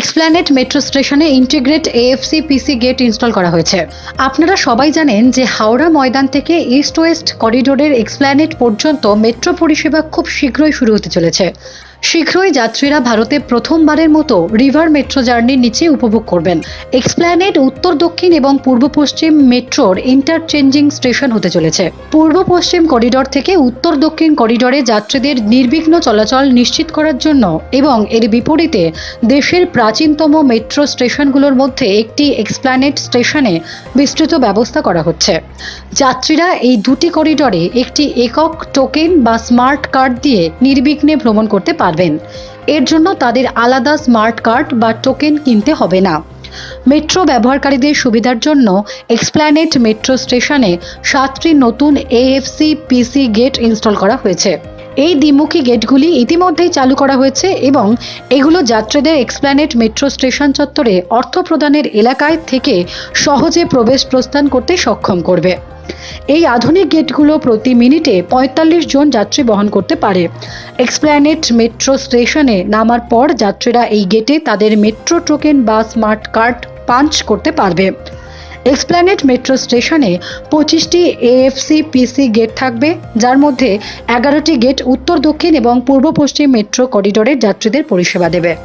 এক্সপ্ল্যানেট metro স্টেশনে integrate AFC PC gate install করা হয়েছে। আপনারা সবাই জানেন যে হাওড়া ময়দান থেকে ইস্ট ওয়েস্ট করিডোরের এক্সপ্ল্যানেট পর্যন্ত মেট্রো পরিষেবা খুব শীঘ্রই শুরু হতে চলেছে। শীঘ্রই যাত্রীরা ভারতে প্রথমবারের মতো রিভার মেট্রো জার্নির নিচে উপভোগ করবেন। এক্সপ্ল্যানেট উত্তর, দক্ষিণ এবং পূর্ব পশ্চিম মেট্রোর ইন্টারচেঞ্জিং স্টেশন হতে চলেছে। পূর্ব পশ্চিম করিডোর থেকে উত্তর, দক্ষিণ করিডোরে যাত্রীদের নির্বিঘ্ন চলাচল নিশ্চিত করার জন্য এবং এর বিপরীতে দেশের প্রাচীনতম মেট্রো স্টেশনগুলোর মধ্যে একটি এক্সপ্ল্যানেট স্টেশনে বিস্তৃত ব্যবস্থা করা হচ্ছে। যাত্রীরা এই দুটি করিডোরে একটি একক টোকেন বা স্মার্ট কার্ড দিয়ে নির্বিঘ্নে ভ্রমণ করতে পারবেন। এর জন্য তাদের আলাদা স্মার্ট কার্ড বা টোকেন কিনতে হবে না। মেট্রো ব্যবহারকারীদের সুবিধার জন্য এক্সপ্ল্যানেট মেট্রো স্টেশনে সাতটি নতুন এএফসি পিসি গেট ইনস্টল করা হয়েছে। এই দ্বিমুখী গেটগুলি ইতিমধ্যেই চালু করা হয়েছে এবং এগুলো যাত্রীদের এক্সপ্ল্যানেট মেট্রো স্টেশন চত্বরে অর্থ প্রদানের এলাকায় থেকে সহজে প্রবেশ প্রস্থান করতে সক্ষম করবে। এই আধুনিক গেটগুলো প্রতি মিনিটে পঁয়তাল্লিশ জন যাত্রী বহন করতে পারে। এক্সপ্ল্যানেট মেট্রো স্টেশনে নামার পর যাত্রীরা এই গেটে তাদের মেট্রো টোকেন বা স্মার্ট কার্ড পাঞ্চ করতে পারবে। এক্সপ্ল্যানেট মেট্রো স্টেশনে পঁচিশটি এএফসি পিসি গেট থাকবে, যার মধ্যে এগারোটি গেট উত্তর, দক্ষিণ এবং পূর্ব পশ্চিম মেট্রো করিডোরের যাত্রীদের পরিষেবা দেবে।